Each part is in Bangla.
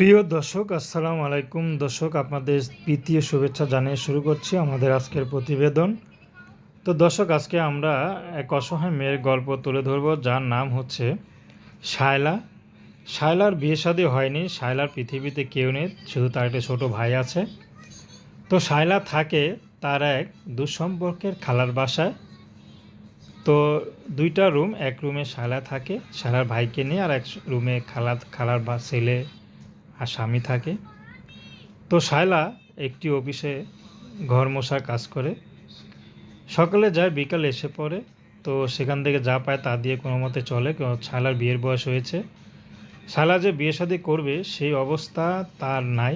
প্রিয় দর্শক, আসসালামু আলাইকুম। দর্শক, আপনাদের তৃতীয় শুভেচ্ছা জানিয়ে শুরু করছি আমাদের আজকের প্রতিবেদন। তো দর্শক, আজকে আমরা এক অসহায় মেয়ের গল্প তুলে ধরব, যার নাম হচ্ছে শায়লা। শায়লার বিয়ে শাদী হয়নি, শায়লার পৃথিবীতে কেউ নেই, শুধু তার একটা ছোটো ভাই আছে। তো শায়লা থাকে তার এক দুঃসম্পর্কের খালার বাসায়। তো দুইটা রুম, এক রুমে শায়লা থাকে, শায়লার ভাইকে নিয়ে আর এক রুমে খালা, খালার বা ছেলে আর স্বামী থাকে। তো শায়লা একটি অফিসে ঘর মশার কাজ করে। সকালে যায়, বিকালে এসে পড়ে। তো সেখান থেকে যা পায় তা দিয়ে কোনো মতে চলে। শায়লার বিয়ের বয়স হয়েছে। শায়লা যে বিয়ে শাদী করবে, সেই অবস্থা তার নাই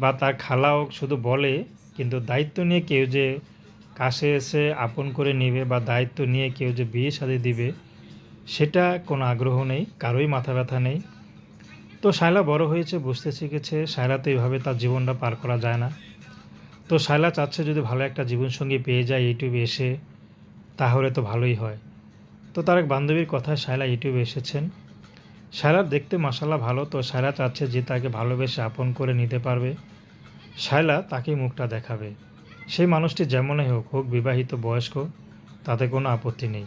বা তার খালাও শুধু বলে, কিন্তু দায়িত্ব নিয়ে কেউ যে কাছে এসে আপন করে নেবে বা দায়িত্ব নিয়ে কেউ যে বিয়ে শাদী দিবে, সেটা কোনো আগ্রহ নেই, কারোই মাথা ব্যথা নেই। তো শায়লা বড় হয়েছে, বুঝতে শিখেছে। শায়লা তো এইভাবে তার জীবনটা পার করা যায় না। তো শায়লা চাচ্ছে যদি ভালো একটা জীবনসঙ্গী পেয়ে যায় ইউটিউবে এসে, তাহলে তো ভালোই হয়। তো তার এক বান্ধবীর কথায় শায়লা ইউটিউবে এসেছেন। শায়লার দেখতে মশালা ভালো, তো শায়লা চাচ্ছে যে তাকে ভালোবেসে আপন করে নিতে পারবে। শায়লা তাকে মুখটা দেখাবে। সেই মানুষটি যেমনই হোক হোক বিবাহিত, বয়স্ক, তাতে কোনো আপত্তি নেই।